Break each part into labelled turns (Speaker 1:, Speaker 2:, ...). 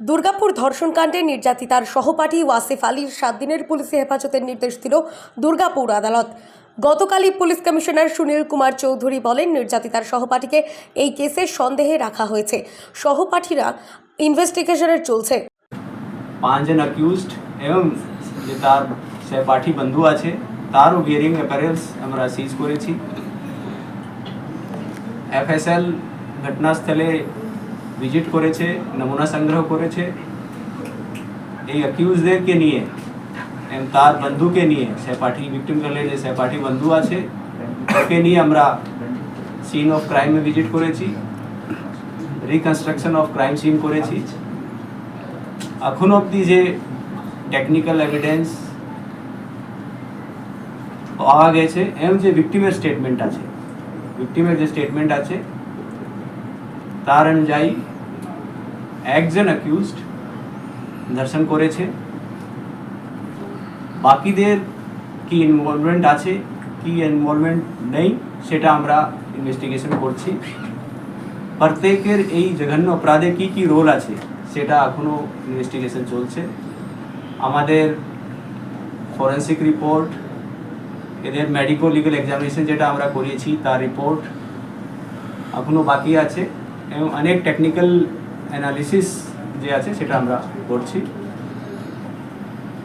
Speaker 1: দুর্গাপুর ধর্ষণকাণ্ডে নির্যাতিতার সহপাঠী ওয়াসিফ আলীর সাত দিনের পুলিশি হেফাজতের নির্দেশ দিল দুর্গাপুর আদালত। গতকালই পুলিশ কমিশনার সুনীল কুমার চৌধুরী বলেন, নির্যাতিতার সহপাঠীকে এই কেসে সন্দেহে রাখা হয়েছে। সহপাঠীরা ইনভেস্টিগেশনের চলছে।
Speaker 2: পাঁচজন অ্যাকিউজড এবং যে তার সহপাঠী বন্ধু আছে তারও বিয়ারিং অ্যাপারেলস আমরা সিজ করেছি। এফএসএল ঘটনাস্থলে ভিজিট করেছে, নমুনা সংগ্রহ করেছে। এই অ্যাকিউজদেরকে নিয়ে এবং তার বন্ধুকে নিয়ে, সহপাঠী ভিক্টিম করলে যে সহপাঠী বন্ধু আছে, ওকে নিয়ে আমরা সিন অফ ক্রাইমে ভিজিট করেছি রিকনস্ট্রাকশন অফ ক্রাইম সিন করেছি। এখন অবধি যে টেকনিক্যাল এভিডেন্স পাওয়া গেছে, এবং যে ভিক্টিমের স্টেটমেন্ট আছে ভিক্টিমের যে স্টেটমেন্ট আছে তার অনুযায়ী একজন অ্যাকিউজড ধর্ষণ করেছে। বাকিদের কি ইনভলভমেন্ট আছে, কি ইনভলভমেন্ট নেই, সেটা আমরা ইনভেস্টিগেশন করছি। প্রত্যেকের এই জঘন্য অপরাধে কি কি রোল আছে, সেটা এখনও ইনভেস্টিগেশন চলছে। আমাদের ফরেন্সিক রিপোর্ট এদের মেডিকো লিগাল এক্সামিনেশন যেটা আমরা করিয়েছি, তার রিপোর্ট এখনও বাকি আছে। এবং অনেক টেকনিক্যাল অ্যানালিসিস যে আছে সেটা আমরা করছি।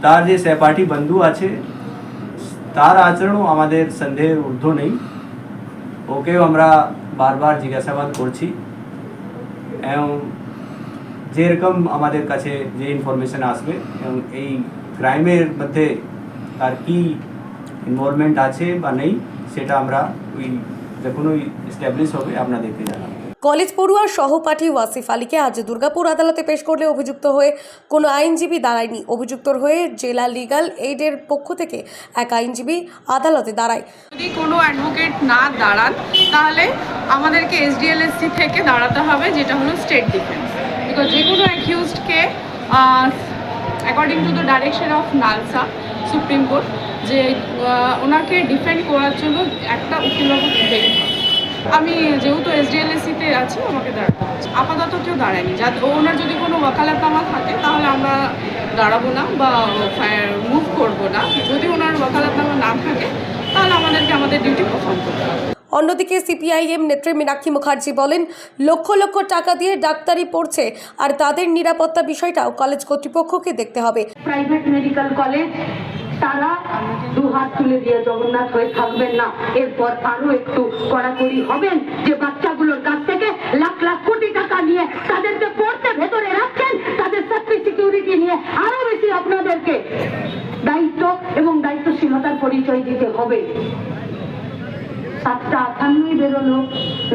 Speaker 2: তার যে সহপাঠী বন্ধু আছে, তার আচরণও আমাদের সন্দেহের ঊর্ধ্ব নেই। ওকেও আমরা বারবার জিজ্ঞাসাবাদ করছি এবং যেরকম আমাদের কাছে যে ইনফরমেশন আসবে এবং এই ক্রাইমের মধ্যে তার কি ইনভলভমেন্ট আছে বা নেই, সেটা আমরা ওই যখন ওই এস্টাবলিশ হবে, আপনাদেরকে জানাব।
Speaker 1: কলেজ পড়ুয়ার সহপাঠী ওয়াসিফ আলীকে আজ দুর্গাপুর আদালতে পেশ করলে অভিযুক্ত হয়ে কোনো আইনজীবী দাঁড়ায়নি। অভিযুক্তর হয়ে জেলা লিগাল এইডের পক্ষ থেকে এক আইনজীবী আদালতে দাঁড়ায়।
Speaker 3: যদি কোনো অ্যাডভোকেট না দাঁড়ান, তাহলে আমাদেরকে এসডিএলএসসি থেকে দাঁড়াতে হবে, যেটা হলো স্টেট ডিফেন্স। যে কোনো অ্যাকিউজডকে according to the direction of NALSA Supreme Court, যে ওনাকে ডিফেন্ড করার জন্য একটা উকিলবাবু হবে আমি যেহেতু এসডিএলএসসিতে আছি আমাকে দাঁড়াতে হচ্ছে। আপাতত কেউ দাঁড়ায়নি। যাতে ওনার যদি কোনো ওয়াকালাতনামা থাকে তাহলে আমরা দাঁড়াবো না বা মুভ করব না। যদি ওনার ওয়াকালাতনামা না থাকে তাহলে আমাদেরকে আমাদের ডিউটি পারফর্ম করতে হবে।
Speaker 1: অন্যদিকে সিপিআইএম নেত্রী মীনাক্ষী মুখার্জি বলেন লক্ষ লক্ষ টাকা দিয়ে ডাক্তারি পড়ছে আর তাদের নিরাপত্তা বিষয়টাও কলেজ কর্তৃপক্ষকে দেখতে হবে।
Speaker 4: প্রাইভেট মেডিকেল কলেজ তারা দু হাত তুলে দিয়ে জগন্নাথ হয়ে থাকবেন না। এরপর আরও একটু কড়াকড়ি হবেন যে বাচ্চাগুলোর কাছ থেকে লাখ লাখ কোটি টাকা নিয়ে তাদেরকে পড়তে ভেতরে রাখছেন, তাদের সেফটি সিকিউরিটি নিয়ে আরও বেশি আপনাদেরকে দায়িত্ব এবং দায়িত্বশীলতার পরিচয় দিতে হবে। সাতটা আটান্নই বেরোলো,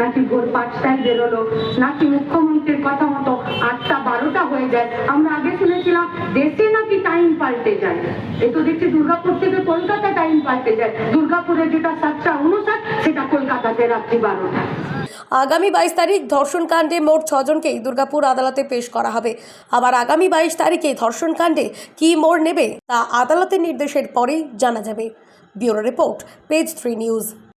Speaker 4: নাকি ভোর পাঁচটায় বেরোলো, নাকি মুখ্যমন্ত্রীর কথা মতো আটটা বারোটা হয়ে যায়। আমরা আগে শুনেছিলাম, দেশে নাকি টাইম পাল্টে যায়। এ তো দেখছি দুর্গাপুর থেকে কলকাতা টাইম পাল্টে যায়। দুর্গাপুরে যেটা সাতটা উনষাট, সেটা কলকাতাতে রাত্রি বারোটা।
Speaker 1: আগামী বাইশ তারিখ ধর্ষণকাণ্ডে মোট ছজনকেই দুর্গাপুর আদালতে পেশ করা হবে। আবার আগামী বাইশ তারিখে ধর্ষণকাণ্ডে কি মোড় নেবে, তা আদালতের নির্দেশের পরেই জানা যাবে। Bureau report, page three news.